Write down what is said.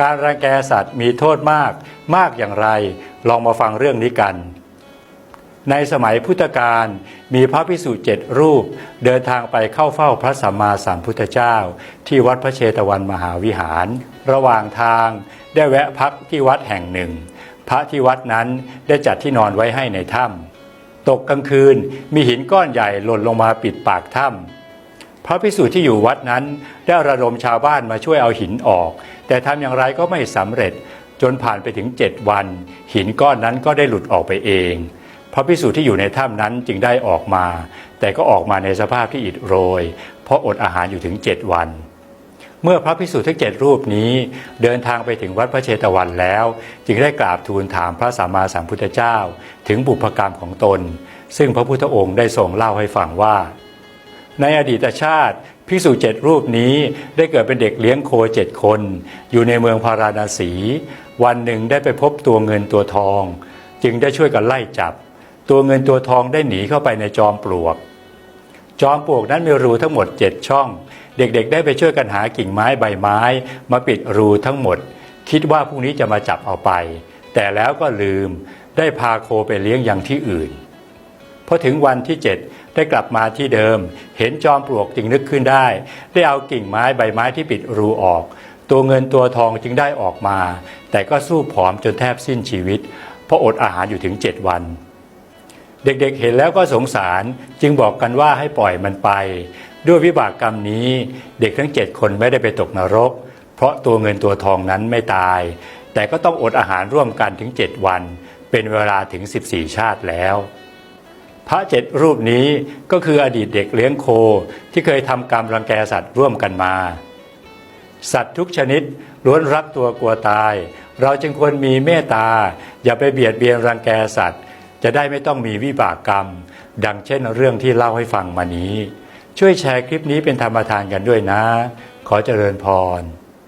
การรังแกสัตว์มีโทษมากมากอย่างไร ลองมาฟังเรื่องนี้กัน ในสมัยพุทธกาลมีพระพิสุเจ็ดรูป เดินทางไปเข้าเฝ้าพระสัมมาสัมพุทธเจ้า ที่วัดพระเชตวันมหาวิหาร ระหว่างทางได้แวะพักที่วัดแห่งหนึ่ง พระที่วัดนั้นได้จัดที่นอนไว้ให้ในถ้ำตกกลางคืนมีหินก้อนใหญ่หล่นลงมาปิดปากถ้ำ พระพิสุที่อยู่วัดนั้นได้ระดมชาวบ้านมาช่วยเอาหินออก แต่ทำอย่างไรก็ไม่สำเร็จจนผ่านไปถึงเจ็ดวัน หินก้อนนั้นก็ได้หลุดออกไปเอง พระพิสุที่อยู่ในถ้ำนั้นจึงได้ออกมา แต่ก็ออกมาในสภาพที่อิดโรย เพราะอดอาหารอยู่ถึงเจ็ดวัน เมื่อพระพิสุทั้งเจ็ดรูปนี้ เดินทางไปถึงวัดพระเชตวันแล้ว จึงได้กราบทูลถามพระสัมมาสัมพุทธเจ้า ถึงบุพกรรมของตน ซึ่งพระพุทธองค์ได้ทรงเล่าให้ฟังว่า ในอดีตชาติภิกษุเจ็ดรูปนี้ได้เกิดเป็นเด็กเลี้ยงโคเจ็ดคน อยู่ในเมืองพาราณสี วันหนึ่งได้ไปพบตัวเงินตัวทอง จึงได้ช่วยกันไล่จับ ตัวเงินตัวทองได้หนีเข้าไปในจอมปลวก จอมปลวกนั้นมีรูทั้งหมด7ช่อง เด็กๆ ได้ไปช่วยกันหากิ่งไม้ใบไม้ มาปิดรูทั้งหมด คิดว่าพรุ่งนี้จะมาจับเอาไป แต่แล้วก็ลืมได้พาโคไปเลี้ยงอย่างที่อื่น พอถึงวันที่ 7 ได้กลับมาที่เดิม เห็นจอมปลวกจึงนึกขึ้นได้ ได้เอากิ่งไม้ใบไม้ที่ปิดรูออก ตัวเงินตัวทองจึงได้ออกมา แต่ก็สู้ผอมจนแทบสิ้นชีวิต เพราะอดอาหารอยู่ถึง 7 วัน เด็กๆเห็นแล้วก็สงสารจึงบอกกันว่าให้ปล่อยมันไป ด้วยวิบากกรรมนี้เด็กทั้งเจ็ดคนไม่ได้ไปตกนรก เพราะตัวเงินตัวทองนั้นไม่ตาย แต่ก็ต้องอดอาหารร่วมกันถึง 7 วัน เป็นเวลาถึง 14 ชาติแล้ว พระเจ็ดรูปนี้ก็คืออดีตเด็กเลี้ยงโคที่เคยทำกรรมรังแกสัตว์ร่วมกันมา สัตว์ทุกชนิดล้วนรักตัวกลัวตาย เราจึงควรมีเมตตา อย่าไปเบียดเบียนรังแกสัตว์ จะได้ไม่ต้องมีวิบากกรรม ดังเช่นเรื่องที่เล่าให้ฟังมานี้ ช่วยแชร์คลิปนี้เป็นธรรมทานกันด้วยนะ ขอเจริญพร